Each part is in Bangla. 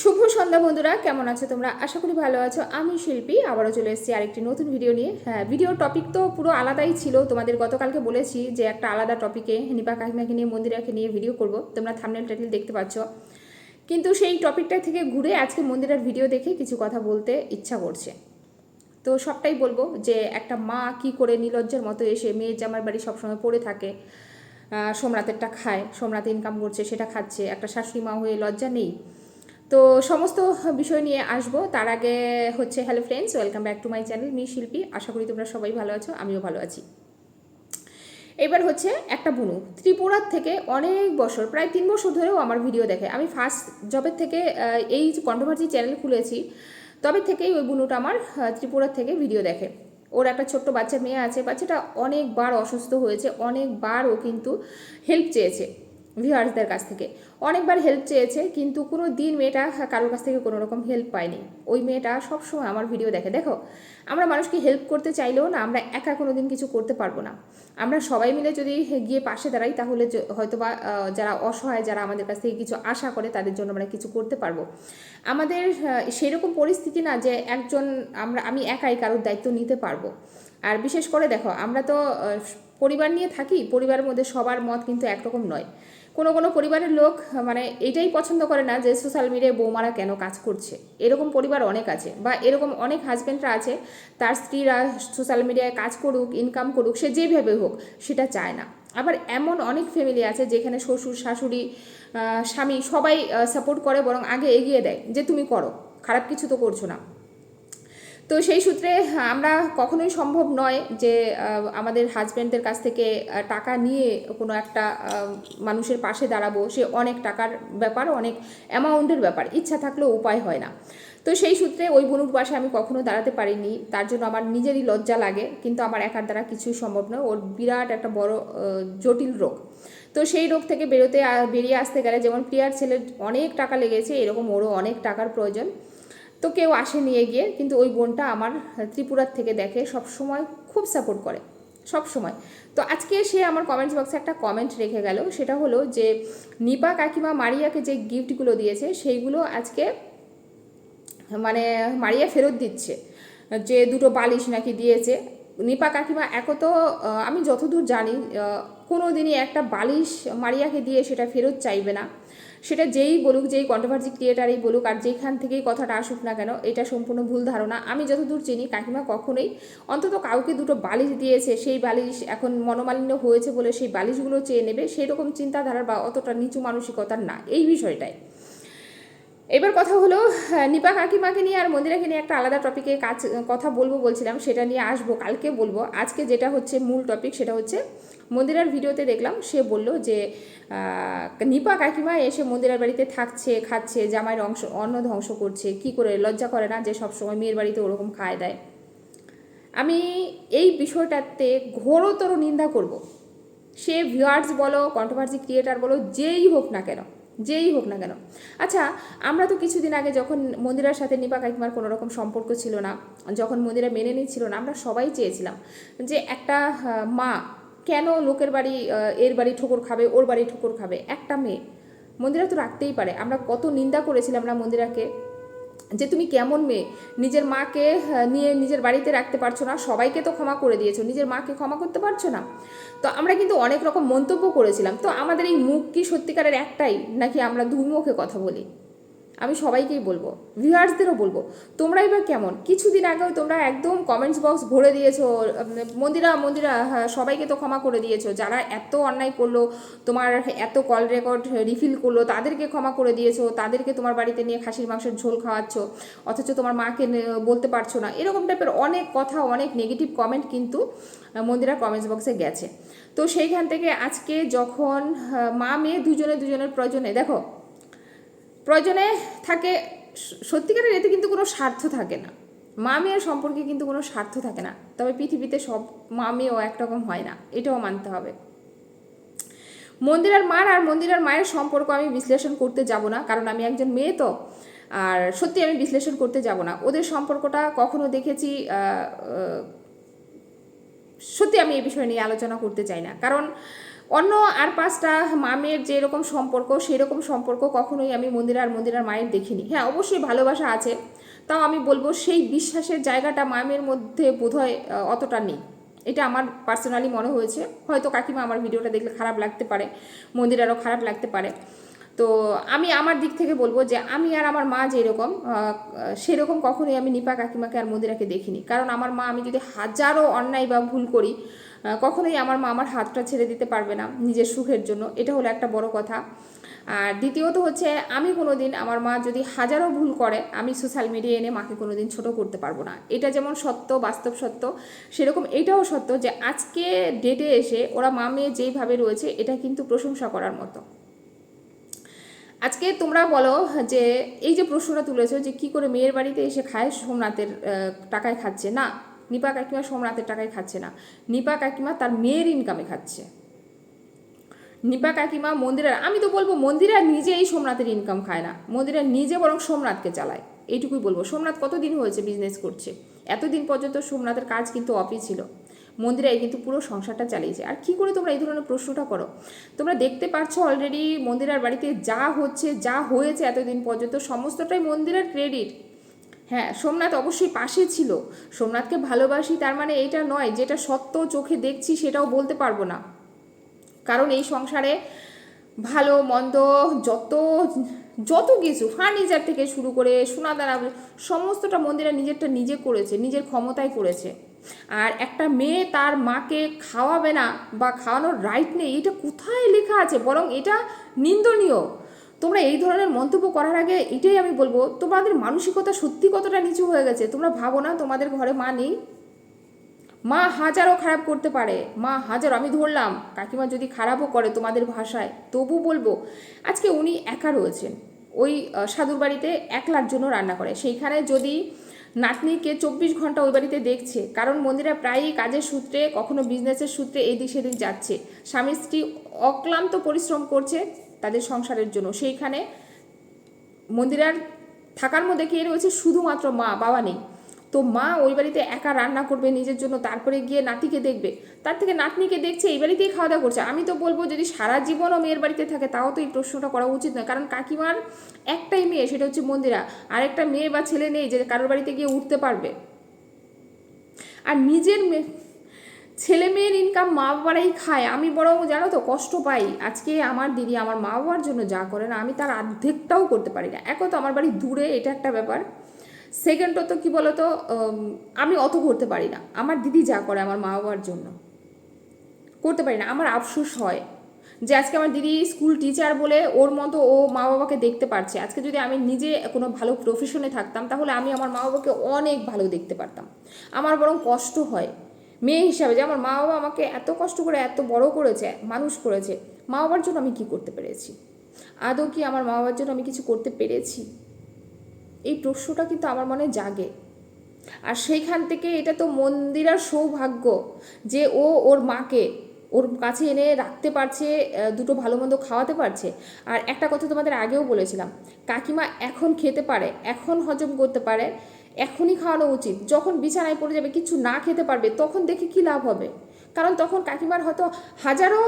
শুভ সন্ধ্যা বন্ধুরা, কেমন আছো তোমরা? আশা করি ভালো আছো। আমি শিল্পী, আবারও চলে এসেছি আরেকটি নতুন ভিডিও নিয়ে। হ্যাঁ ভিডিওর টপিক তো পুরো আলাদাই ছিল। তোমাদের গতকালকে বলেছি যে একটা আলাদা টপিকে নিপা কাকিমাকে নিয়ে, মন্দিরাকে নিয়ে ভিডিও করব। তোমরা থামনেল টাইটেল দেখতে পাচ্ছ। কিন্তু সেই টপিকটা থেকে ঘুরে আজকে মন্দিরের ভিডিও দেখে কিছু কথা বলতে ইচ্ছা করছে। তো সবটাই বলব যে একটা মা কি করে নিলজ্জের মতো এসে মেয়ের জামার বাড়ি সবসময় পড়ে থাকে সোমরাতেরটা খায়, সোমরাতে ইনকাম করছে, সেটা খাচ্ছে। একটা শাশুড়ি মা হয়ে লজ্জা নেই। তো সমস্ত বিষয় নিয়ে আসব। তার আগে হচ্ছে hello friends welcome back to my channel me Shilpi. আশা করি তোমরা সবাই ভালো আছো, আমিও ভালো আছি। এবার হচ্ছে একটা বুনু। ত্রিপুরার থেকে অনেক বছর, প্রায় তিন বছর ধরেও আমার ভিডিও দেখে। আমি ফার্স্ট জবের থেকে এই কন্ট্রোভার্সি চ্যানেল খুলেছি, তবে থেকেই ওই বুনুটা আমার ত্রিপুরার থেকে ভিডিও দেখে। ওর একটা ছোট্ট বাচ্চা মেয়ে আছে, বাচ্চাটা অনেকবার অসুস্থ হয়েছে, অনেকবার ও কিন্তু হেল্প চেয়েছে। ভিউয়ার্সদের কাছ থেকে। অনেকবার হেল্প চেয়েছে, কিন্তু কোনো দিন মেয়েটা কারোর কাছ থেকে কোনো রকম হেল্প পায়নি। ওই মেয়েটা সবসময় আমার ভিডিও দেখে। দেখো, আমরা মানুষকে হেল্প করতে চাইলেও না, আমরা একা কোনো দিন কিছু করতে পারব না। আমরা সবাই মিলে যদি গিয়ে পাশে দাঁড়াই, তাহলে হয়তোবা যারা অসহায়, যারা আমাদের কাছ থেকে কিছু আশা করে, তাদের জন্য আমরা কিছু করতে পারব। আমাদের সেরকম পরিস্থিতি না যে একজন আমরা, আমি একাই কারোর দায়িত্ব নিতে পারব। আর বিশেষ করে দেখো, আমরা তো পরিবার নিয়ে থাকি, পরিবারের মধ্যে সবার মত কিন্তু একরকম নয়। কোনো কোনো পরিবারের লোক মানে এটাই পছন্দ করে না যে সোশ্যাল মিডিয়ায় বৌমারা কেন কাজ করছে। এরকম পরিবার অনেক আছে বা এরকম অনেক হাজব্যান্ডরা আছে, তার স্ত্রীরা সোশ্যাল মিডিয়ায় কাজ করুক ইনকাম করুক, সে যেভাবে হোক, সেটা চায় না। আবার এমন অনেক ফ্যামিলি আছে যেখানে শ্বশুর, শাশুড়ি স্বামী সবাই সাপোর্ট করে বরং আগে এগিয়ে দেয় যে তুমি করো, খারাপ কিছু তো করছ না। তো সেই সূত্রে আমরা কখনোই সম্ভব নয় যে আমাদের হাজব্যান্ডদের কাছ থেকে টাকা নিয়ে কোনো একটা মানুষের পাশে দাঁড়াবো। সে অনেক টাকার ব্যাপার, অনেক অ্যামাউন্টের ব্যাপার। ইচ্ছা থাকলেও উপায় হয় না। তো সেই সূত্রে ওই বনুর পাশে আমি কখনো দাঁড়াতে পারিনি। তার জন্য আমার নিজেরই লজ্জা লাগে, কিন্তু আমার একার দ্বারা কিছুই সম্ভব নয়। ওর বিরাট একটা বড় জটিল রোগ। তো সেই রোগ থেকে বেরোতে বেরিয়ে আসতে গেলে যেমন প্রিয়ার ছেলের অনেক টাকা লেগেছে, এরকম ওরও অনেক টাকার প্রয়োজন। তো কেউ আসে নিয়ে গিয়ে কিন্তু ওই বোনটা আমার ত্রিপুরার থেকে দেখে সব সময় খুব সাপোর্ট করে সব সময় তো আজকে সে আমার কমেন্টস বক্সে একটা কমেন্ট রেখে গেল, সেটা হলো যে, নিপা কাকিমা মারিয়াকে যে গিফটগুলো দিয়েছে, সেইগুলো আজকে মানে মারিয়া ফেরত দিচ্ছে, যে দুটো বালিশ নাকি দিয়েছে। নিপা কাকিমা এক তো আমি যতদূর জানি কোনো দিনই একটা বালিশ মারিয়াকে দিয়ে সেটা ফেরত চাইবে না। সেটা যেই বলুক, যেই কন্ট্রোভার্সি ক্রিয়েটারই বলুক আর যেখান থেকেই কথাটা আসুক না কেন, এটা সম্পূর্ণ ভুল ধারণা। আমি যতদূর চিনি, কাকিমা কখনোই অন্তত কাউকে দুটো বালিশ দিয়েছে, সেই বালিশ এখন মনোমালিন্য হয়েছে বলে সেই বালিশগুলো চেয়ে নেবে সেই রকম চিন্তাধারার বা অতটা নিচু মানসিকতার না, এই বিষয়টাই। এবার কথা হলো নিপা কাকিমাকে নিয়ে আর মন্দিরাকে নিয়ে একটা আলাদা টপিকে কাজ, কথা বলব বলছিলাম, সেটা নিয়ে আসব, কালকে বলব। আজকে যেটা হচ্ছে মূল টপিক সেটা হচ্ছে মন্দিরার ভিডিওতে দেখলাম, সে বলল যে নিপা কাকিমা এসে মন্দিরার বাড়িতে থাকছে, খাচ্ছে, জামাইয়ের অংশ, অন্ন ধ্বংস করছে, কি করে লজ্জা করে না যে সবসময় মেয়ের বাড়িতে ওরকম খায় দেয়। আমি এই বিষয়টাতে ঘোরতর নিন্দা করব। সে ভিউয়ার্স বলো কন্ট্রোভার্সি ক্রিয়েটার বলো, যেই হোক না কেন, যেই হোক না কেন। আচ্ছা আমরা তো কিছুদিন আগে যখন মন্দিরার সাথে নিপা কাকিমার কোনো রকম সম্পর্ক ছিল না, যখন মন্দিরা মেনে নিচ্ছিল না, আমরা সবাই চেয়েছিলাম যে একটা মা কেন লোকের বাড়ি এর বাড়ি ঠোকর খাবে, ওর বাড়ি ঠোকর খাবে? একটা মেয়ে। মন্দিরা তো রাখতেই পারে। আমরা কত নিন্দা করেছিলাম না মন্দিরাকে যে তুমি কেমন মেয়ে? নিজের মাকে নিয়ে নিজের বাড়িতে রাখতে পারছ না, সবাইকে তো ক্ষমা করে দিয়েছ, নিজের মাকে ক্ষমা করতে পারছ না? তো আমরা কিন্তু অনেক রকম মন্তব্য করেছিলাম। তো আমাদের এই মুখ কি সত্যিকারের একটাই? নাকি আমরা দুই মুখে কথা বলি? আমি সবাইকেই বলব ভিউয়ার্সদেরও বলব তোমরাই বা কেমন? কিছুদিন আগেও তোমরা একদম কমেন্টস বক্স ভরে দিয়েছ মন্দিরা মন্দিরা হ্যাঁ, সবাইকে তো ক্ষমা করে দিয়েছ যারা এত অন্যায় করল তোমার এত কল রেকর্ড রিফিল করল তাদেরকে ক্ষমা করে দিয়েছ তাদেরকে তোমার বাড়িতে নিয়ে খাসির মাংসের ঝোল খাওয়াচ্ছ অথচ তোমার মাকে বলতে পারছ না এরকম টাইপের অনেক কথা অনেক নেগেটিভ কমেন্ট কিন্তু মন্দিরা কমেন্টস বক্সে গেছে। তো সেইখান থেকে আজকে যখন মা মেয়ে দুজনে দুজনের প্রয়োজনে দেখো প্রয়োজনে থাকে, সত্যিকারের এতে কিন্তু কোনো স্বার্থ থাকে না। মা মেয়ের সম্পর্কে কিন্তু কোনো স্বার্থ থাকে না। তবে পৃথিবীতে সব মা মেয়েও একরকম হয় না, এটাও মানতে হবে। মন্দিরার মার আর মন্দিরার মায়ের সম্পর্ক আমি বিশ্লেষণ করতে যাব না, কারণ আমি একজন মেয়ে তো, আর সত্যি আমি বিশ্লেষণ করতে যাব না। ওদের সম্পর্কটা কখনো দেখেছি সত্যি আমি এ বিষয় নিয়ে আলোচনা করতে চাই না। কারণ অন্য আর পাঁচটা মামের যেরকম সম্পর্ক, সেরকম সম্পর্ক কখনোই আমি মন্দির আর মন্দিরার মায়ের দেখিনি। হ্যাঁ অবশ্যই ভালোবাসা আছে, তাও আমি বলব সেই বিশ্বাসের জায়গাটা মামের মধ্যে বোধহয় অতটা নেই। এটা আমার পার্সোনালি মনে হয়েছে। হয়তো কাকিমা আমার ভিডিওটা দেখলে খারাপ লাগতে পারে, মন্দিরারও খারাপ লাগতে পারে। তো আমি আমার দিক থেকে বলব যে আমি আর আমার মা যেরকম সেরকম কখনোই আমি নিপা কাকিমাকে আর মন্দিরাকে দেখিনি। কারণ আমার মা, আমি যদি হাজারো অন্যায় বা ভুল করি কখনোই আমার মা আমার হাতটা ছেড়ে দিতে পারবে না নিজের সুখের জন্য। এটা হলো একটা বড় কথা। আর দ্বিতীয়ত হচ্ছে, আমি কোনোদিন আমার মা যদি হাজারো ভুল করে, আমি সোশ্যাল মিডিয়া এনে মাকে কোনোদিন ছোটো করতে পারব না। এটা যেমন সত্য, বাস্তব সত্য, সেরকম এটাও সত্য যে আজকে ডেটে এসে ওরা মা মেয়ে যেইভাবে রয়েছে, এটা কিন্তু প্রশংসা করার মতো। আজকে তোমরা বলো যে, এই যে প্রশ্নটা তুলেছো যে কি করে মেয়ের বাড়িতে এসে খায় সোমনাথের টাকায় খাচ্ছে, না। নিপা কাকিমা সোমনাথের টাকায় খাচ্ছে না। নিপা কাকিমা তার মেয়ের ইনকামে খাচ্ছে। নিপা কাকিমা মন্দিরের আমি তো বলব মন্দিরা নিজে এই সোমনাথের ইনকাম খায় না। মন্দিরা নিজে বরং সোমনাথকে চালায়। এইটুকুই বলব। সোমনাথ কতদিন হয়েছে বিজনেস করছে? এতদিন পর্যন্ত সোমনাথের কাজ কিন্তু অফিস ছিল। মন্দিরাই কিন্তু পুরো সংসারটা চালিয়েছে। আর কি করে তোমরা এই ধরনের প্রশ্নটা করো? তোমরা দেখতে পাচ্ছ অলরেডি মন্দিরার বাড়িতে যা হচ্ছে, যা হয়েছে এতদিন পর্যন্ত, সমস্তটাই মন্দিরের ক্রেডিট হ্যাঁ সোমনাথ অবশ্যই পাশে ছিল। সোমনাথকে ভালোবাসি, তার মানে এটা নয়, যেটা সত্য চোখে দেখছি সেটাও বলতে পারব না। কারণ এই সংসারে ভালো, মন্দ, যত যত কিছু ফার্নিচার থেকে শুরু করে সোনাদানা, সমস্তটা মন্দিরা নিজেরটা নিজে করেছে, নিজের ক্ষমতায় করেছে। আর একটা মেয়ে তার মাকে খাওয়াবে না বা খাওয়ানোর রাইট নেই, এটা কোথায় লেখা আছে? বরং এটা নিন্দনীয়। তোমরা এই ধরনের মন্তব্য করার আগে এটাই আমি বলব, তোমাদের মানসিকতা সত্যি কতটা নিচু হয়ে গেছে তোমরা ভাবো না, তোমাদের ঘরে মা নেই? মা হাজারও খারাপ করতে পারে, মা হাজারো, আমি ধরলাম, কাকিমা যদি খারাপও করে তোমাদের ভাষায়, তবু বলব, আজকে উনি একা রয়েছেন, ওই সাধুর বাড়িতে একলার জন্য রান্না করে, সেইখানে যদি নাতনিকে চব্বিশ ঘণ্টা ওই বাড়িতে দেখছে, কারণ মন্দিরা প্রায়ই কাজের সূত্রে, কখনো বিজনেসের সূত্রে এইদিক সেদিক যাচ্ছে, স্বামী স্ত্রী অক্লান্ত পরিশ্রম করছে তাদের সংসারের জন্য। সেইখানে মন্দিরার থাকার মধ্যে কে রয়েছে? শুধুমাত্র মা, বাবা নেই। তো মা ওই বাড়িতে একা রান্না করবে নিজের জন্য, তারপরে গিয়ে নাতিকে দেখবে। তার থেকে নাতনিকে দেখছে, এই বাড়িতেই খাওয়া দাওয়া করছে। আমি তো বলব, যদি সারা জীবনও মেয়ের বাড়িতে থাকে, তাও তো এই প্রশ্নটা করা উচিত নয়। কারণ কাকিমার একটাই মেয়ে, সেটা হচ্ছে মন্দিরা। আরেকটা মেয়ে বা ছেলে নেই যে কারোর বাড়িতে গিয়ে উঠতে পারবে। আর নিজের মেয়ে ছেলে মেয়ের ইনকাম মা বাবারাই খায়। আমি বরং জানো তো কষ্ট পাই। আজকে আমার দিদি আমার মা বাবার জন্য যা করে না, আমি তার অর্ধেকটাও করতে পারি না। এক তো আমার বাড়ি দূরে, এটা একটা ব্যাপার। সেকেন্ডত কি বলতো আমি অত করতে পারি না। আমার দিদি যা করে আমার মা বাবার জন্য। করতে পারি না। আমার আফসোস হয় যে আজকে আমার দিদি স্কুল টিচার বলে ওর মতো ও মা বাবাকে দেখতে পারছে। আজকে যদি আমি নিজে কোনো ভালো প্রফেশনে থাকতাম, তাহলে আমি আমার মা বাবাকে অনেক ভালো দেখতে পারতাম। আমার বরং কষ্ট হয়। মেয়ে হিসাবে যে আমার মা বাবা আমাকে এত কষ্ট করে, এত বড় করেছে, মানুষ করেছে মা বাবার জন্য আমি কি করতে পেরেছি? আদৌ কি আমার মা বাবার জন্য আমি কিছু করতে পেরেছি? এই প্রশ্নটা কিন্তু আমার মনে জাগে। আর সেইখান থেকে এটা তো মন্দিরার সৌভাগ্য যে ও ওর মাকে ওর কাছে এনে রাখতে পারছে দুটো ভালো মন্দ খাওয়াতে পারছে। আর একটা কথা তোমাদের আগেও বলেছিলাম, কাকিমা এখন খেতে পারে, এখন হজম করতে পারে এখনই খাওয়ানো উচিত। যখন বিছানায় পড়ে যাবে, কিছু না খেতে পারবে, তখন দেখে কি লাভ হবে? কারণ তখন কাকিমার হয়তো হাজারো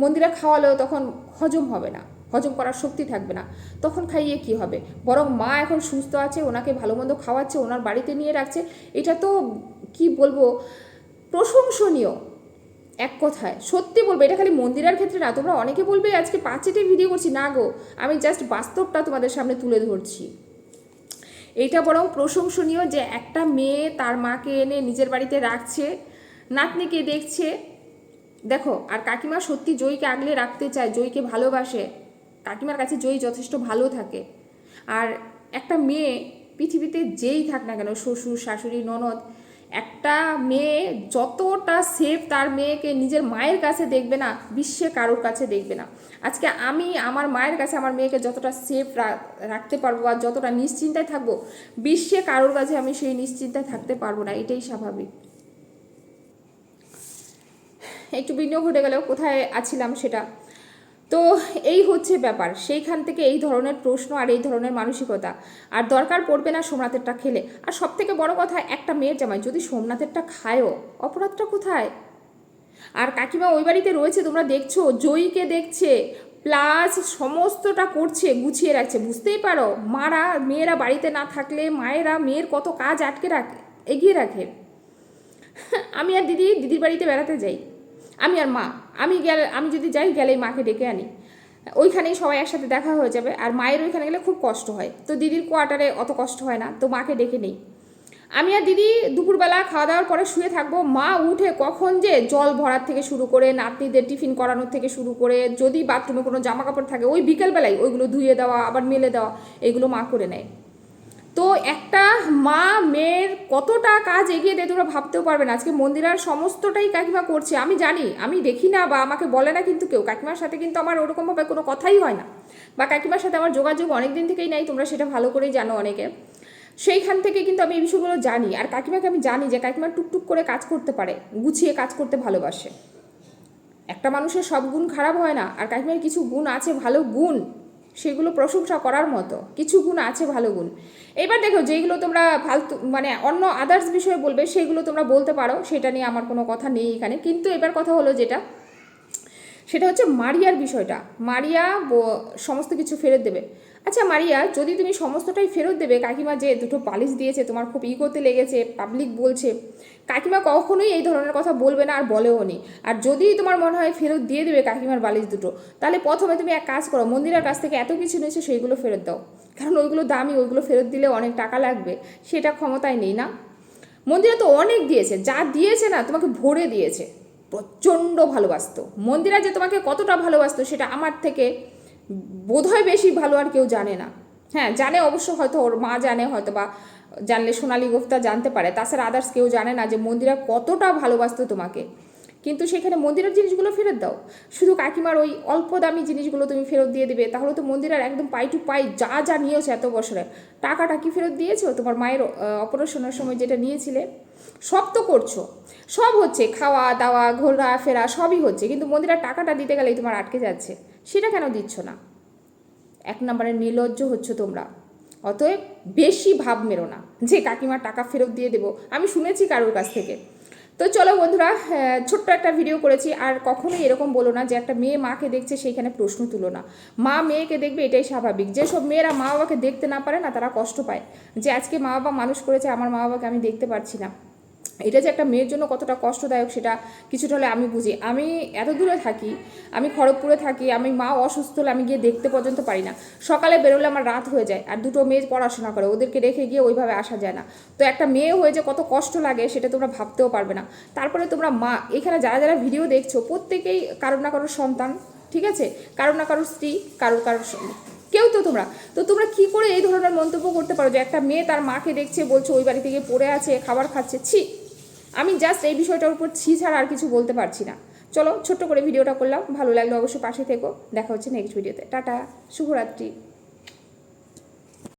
মন্দিরে খাওয়ালেও তখন হজম হবে না, হজম করার শক্তি থাকবে না। তখন খাইয়ে কি হবে? বরং মা এখন সুস্থ আছে, ওনাকে ভালো মন্দ খাওয়াচ্ছে, ওনার বাড়িতে নিয়ে রাখছে। এটা তো কি বলব, প্রশংসনীয় এক কথায়। সত্যি বলব, এটা খালি মন্দিরের ক্ষেত্রে না, তোমরা অনেকে বলবে আজকে পাঁচেটে ভিডিও করছি। না গো, আমি জাস্ট বাস্তবটা তোমাদের সামনে তুলে ধরছি। এইটা বরং প্রশংসনীয় যে একটা মেয়ে তার মাকে এনে নিজের বাড়িতে রাখছে, নাতনিকে দেখছে। দেখো, আর কাকিমা সত্যি জয়ীকে আগলে রাখতে চায়, জয়ীকে ভালোবাসে। কাকিমার কাছে জয়ী যথেষ্ট ভালো থাকে। আর একটা মেয়ে পৃথিবীতে যেই থাক না কেন, শ্বশুর, শাশুড়ি, ননদ একটা মেয়ে যতটা সেফ তার মেয়েকে নিজের মায়ের কাছে দেখবে না, বিশ্বে কারোর কাছে দেখবে না। আজকে আমি আমার মায়ের কাছে আমার মেয়েকে যতটা সেফ রাখতে পারব আর যতটা নিশ্চিন্তায় থাকব, বিশ্বে কারোর কাছে আমি সেই নিশ্চিন্তায় থাকতে পারব না, এটাই স্বাভাবিক। একটু বিনিয়োগ ঘটে গেলেও কোথায় আছিলাম সেটা? তো এই হচ্ছে ব্যাপার। সেইখান থেকে এই ধরনের প্রশ্ন আর এই ধরনের মানসিকতা। আর দরকার পড়বে না সোমনাথেরটা খেলে। আর সব থেকে বড় কথা, একটা মেয়ের জামাই, যদি সোমনাথেরটা খায়ও, অপরাধটা কোথায়? আর কাকিমা ওই বাড়িতে রয়েছে, তোমরা দেখছ? জয়ীকে দেখছে প্লাস সমস্তটা করছে, গুছিয়ে রাখছে। বুঝতেই পারো, মারা, মেয়েরা বাড়িতে না থাকলে মায়েরা মেয়ের কত কাজ আটকে রাখে, এগিয়ে রাখে। আমি আর দিদি, দিদির বাড়িতে বেড়াতে যাই। আমি আর মা। আমি গেলে, আমি যদি যাই, গেলেই মাকে ডেকে আনি। ওইখানেই সবাই একসাথে দেখা হয়ে যাবে। আর মায়ের ওইখানে গেলে খুব কষ্ট হয়। তো দিদির কোয়ার্টারে অত কষ্ট হয় না। তো মাকে ডেকে নেই। আমি আর দিদি দুপুরবেলা খাওয়া দাওয়ার পরে শুয়ে থাকব। মা উঠে কখন যে জল ভরার থেকে শুরু করে, নাতনিদের টিফিন করানোর থেকে শুরু করে, যদি বাথরুমে কোনো জামা কাপড় থাকে, ওই বিকেলবেলায় ওইগুলো ধুয়ে দেওয়া, আবার মেলে দেওয়া, এগুলো মা করে নেয়। তো একটা মা মেয়ের কতটা কাজ এগিয়ে দেয় তোমরা ভাবতেও পারবে না। আজকে মন্দিরার সমস্তটাই কাকিমা করছে। আমি জানি, আমি দেখি না বা আমাকে বলে না কিন্তু কেউ। কাকিমার সাথে কিন্তু আমার ওরকমভাবে কোনো কথাই হয় না। বা কাকিমার সাথে আমার যোগাযোগ অনেক দিন থেকেই নাই, তোমরা সেটা ভালো করেই জানো অনেকে। সেইখান থেকে কিন্তু আমি এই বিষয়গুলো জানি। আর কাকিমাকে আমি জানি যে কাকিমা টুকটুক করে কাজ করতে পারে, গুছিয়ে কাজ করতে ভালোবাসে। একটা মানুষের সব গুণ খারাপ হয় না। আর কাকিমার কিছু গুণ আছে, ভালো গুণ। সেগুলো প্রশংসা করার মতো। কিছু গুণ আছে, ভালো গুণ। এবার দেখো যেগুলো তোমরা ফালতু মানে অন্য আদার্স বিষয়ে বলবে, সেগুলো তোমরা বলতে পারো, সেটা নিয়ে আমার কোনো কথা নেই এখানে। কিন্তু এবার কথা হলো যেটা সেটা হচ্ছে মারিয়ার বিষয়টা। মারিয়া সমস্ত কিছু ফেরত দেবে। আচ্ছা মারিয়া, যদি তুমি সমস্তটাই ফেরত দেবে, কাকিমা যে দুটো পালিশ দিয়েছে, তোমার খুব ইগোতে লেগেছে পাবলিক বলছে, কাকিমা কখনোই এই ধরনের কথা বলবে না আর বলেও নি। আর যদি তোমার মনে হয় ফেরত দিয়ে দেবে কাকিমার বালিশ দুটো, তাহলে প্রথমে তুমি এক কাজ করো, মন্দিরের কাছ থেকে এত কিছু নিয়েছে সেইগুলো ফেরত দাও। কারণ ওইগুলো দামি, ওইগুলো ফেরত দিলে অনেক টাকা লাগবে, সেটা ক্ষমতায় নেই না। মন্দিরা তো অনেক দিয়েছে, যা দিয়েছে না, তোমাকে ভরে দিয়েছে। প্রচণ্ড ভালোবাসত। মন্দিরা যে তোমাকে কতটা ভালোবাসতো সেটা আমার থেকে বোধহয় বেশি ভালো আর কেউ জানে না। হ্যাঁ জানে অবশ্য হয়তো ওর মা জানে, হয়তো বা জানলে সোনালী গুপ্তা জানতে পারে। তাছাড়া আদার্স কেউ জানে না যে মন্দিরা কতটা ভালোবাসতো তোমাকে। কিন্তু সেখানে মন্দিরের জিনিসগুলো ফেরত দাও। শুধু কাকিমার ওই অল্প দামি জিনিসগুলো তুমি ফেরত দিয়ে দেবে, তাহলে তো মন্দিরের একদম পাই টু পাই যা যা নিয়েছো এত বছরে। টাকাটা কি ফেরত দিয়েছ? তোমার মায়ের অপারেশনের সময় যেটা নিয়েছিলে? সব তো করছ। সব হচ্ছে, খাওয়া, দাওয়া, ঘোরা, ফেরা, সবই হচ্ছে। কিন্তু মন্দিরের টাকাটা দিতে গেলেই তোমার আটকে যাচ্ছে। সেটা কেন দিচ্ছ না? এক নম্বরে নির্লজ্জ হচ্ছে তোমরা। অতএব বেশি ভাব মেরো না। যে কাকিমার টাকা ফেরত দিয়ে দেবো। আমি শুনেছি কারোর কাছ থেকে। তো চলো বন্ধুরা ছোট্ট একটা ভিডিও করেছি, আর কখনোই এরকম বলো না যে একটা মেয়ে মাকে দেখছে সেইখানে প্রশ্ন তুলো না। মা মেয়েকে দেখবে এটাই স্বাভাবিক। যেসব মেয়েরা মা বাবাকে দেখতে না পারে না, তারা কষ্ট পায়। যে আজকে মা বাবা মানুষ করেছে, আমার মা বাবাকে আমি দেখতে পারছি না। এটা যে একটা মেয়ের জন্য কতটা কষ্টদায়ক সেটা কিছুটা হলে আমি বুঝি। আমি এত দূরে থাকি, আমি খড়গপুরে থাকি, আমি মা অসুস্থ হলে আমি গিয়ে দেখতে পর্যন্ত পারি না। সকালে বেরোলে আমার রাত হয়ে যায় আর দুটো মেয়ে পড়াশোনা করে, ওদেরকে রেখে গিয়ে ওইভাবে আসা যায় না। তো একটা মেয়ে হয়ে যে কত কষ্ট লাগে সেটা তোমরা ভাবতেও পারবে না। তারপরে তোমরা মা, এখানে যারা যারা ভিডিও দেখছ, প্রত্যেকেই কারোর না কারোর সন্তান, ঠিক আছে? কারোর না কারোর স্ত্রী, কারোর কারোর কেউ তো তোমরা। তো তোমরা কি করে এই ধরনের মন্তব্য করতে পারো যে একটা মেয়ে তার মাকে দেখছে, বলছো ওই বাড়ি থেকে পড়ে আছে, খাবার খাচ্ছে, ছি। আমি জাস্ট এই বিষয়টার উপর ছি ছাড়া আর কিছু বলতে পারছি না। চলো ছোট্ট করে ভিডিওটা করলাম। ভালো লাগলে অবশ্যই পাশে থেকো। দেখা হচ্ছে নেক্সট ভিডিওতে টাটা। শুভরাত্রি।